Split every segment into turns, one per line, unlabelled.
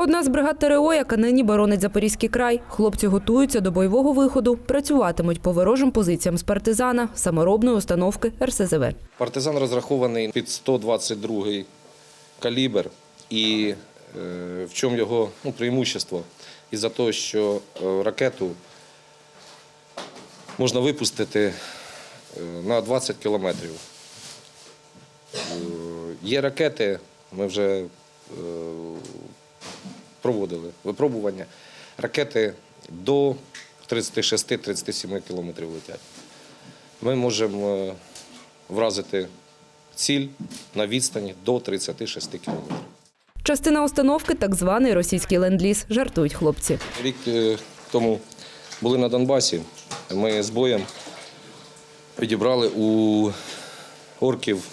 Одна з бригад ТРО, яка нині боронить Запорізький край. Хлопці готуються до бойового виходу, працюватимуть по ворожим позиціям з партизана, саморобної установки РСЗВ.
Партизан розрахований під 122-й калібр. І е, в чому його ну, преимущество? Із-за того, що е, ракету можна випустити е, на 20 кілометрів. Е, Є ракети, ми вже проводили випробування. Ракети до 36-37 кілометрів летять. Ми можемо е, вразити ціль на відстані до 36 кілометрів.
Частина установки так званий російський ленд-ліз, жартують хлопці.
Рік е, тому були на Донбасі. Ми з боєм підібрали у орків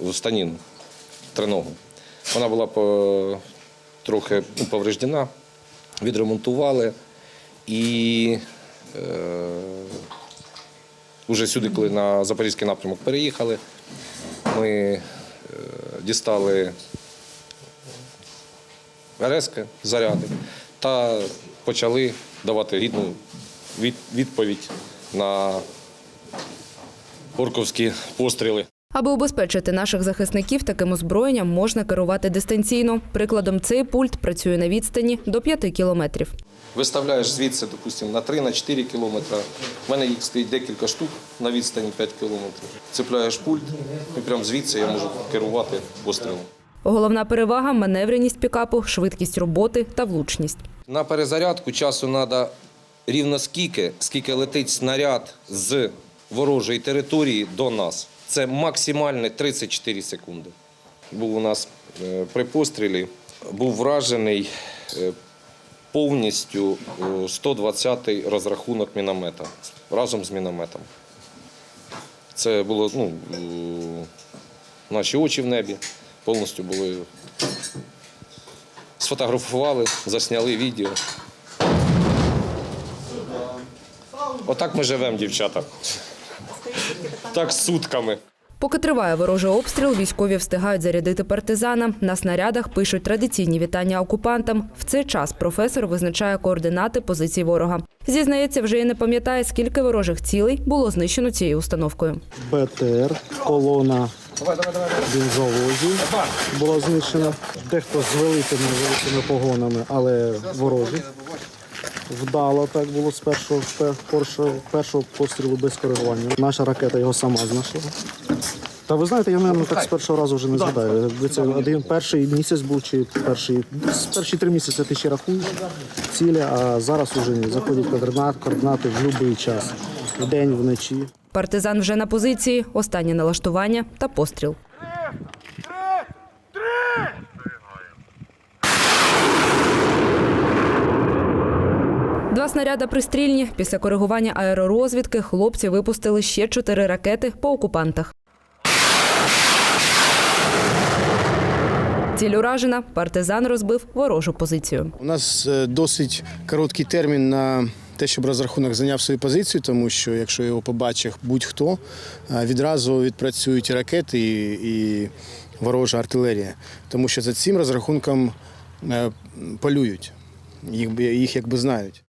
в станіну триногу. Вона була по, трохи повреждена, відремонтували і е, вже сюди, коли на Запорізький напрямок переїхали, ми е, дістали РСК, заряди та почали давати гідну від- відповідь на орковські постріли.
Аби убезпечити наших захисників, таким озброєнням можна керувати дистанційно. Прикладом, цей пульт працює на відстані до 5 кілометрів.
Виставляєш звідси, допустимо, на 3 на 4 кілометри. У мене їх стоїть декілька штук на відстані 5 кілометрів. Цепляєш пульт, і прямо звідси я можу керувати пострілом.
Головна перевага маневреність пікапу, швидкість роботи та влучність.
На перезарядку часу треба рівно скільки, скільки летить снаряд з ворожої території до нас. Це максимально 34 секунди. Був у нас е, при пострілі, був вражений е, повністю е, 120-й розрахунок міномета разом з мінометом. Це було ну, е, наші очі в небі, повністю були сфотографували, засняли відео. Отак ми живемо, дівчата. Так сутками.
Поки триває ворожий обстріл, військові встигають зарядити партизана. На снарядах пишуть традиційні вітання окупантам. В цей час професор визначає координати позицій ворога. Зізнається, вже і не пам'ятає, скільки ворожих цілей було знищено цією установкою.
БТР, колона бензовозів була знищена. Дехто з великими великими погонами, але ворожі. Вдало так було з першого, першого, першого пострілу без коригування. Наша ракета його сама знайшла. Та ви знаєте, я мабуть, так з першого разу вже не згадаю. Це один перший місяць був, чи перший, перші три місяці ти ще рахуєш цілі, а зараз уже. Заходять координати, координати в будь-який час. Вдень, вночі.
Партизан вже на позиції, останнє налаштування та постріл. Два снаряда пристрільні. Після коригування аеророзвідки хлопці випустили ще чотири ракети по окупантах. Ціль уражена. Партизан розбив ворожу позицію.
У нас е, досить короткий термін на те, щоб розрахунок зайняв свою позицію, тому що якщо його побачить будь-хто, е, відразу відпрацюють ракети і, і ворожа артилерія. Тому що за цим розрахунком е, полюють, їх, їх якби знають.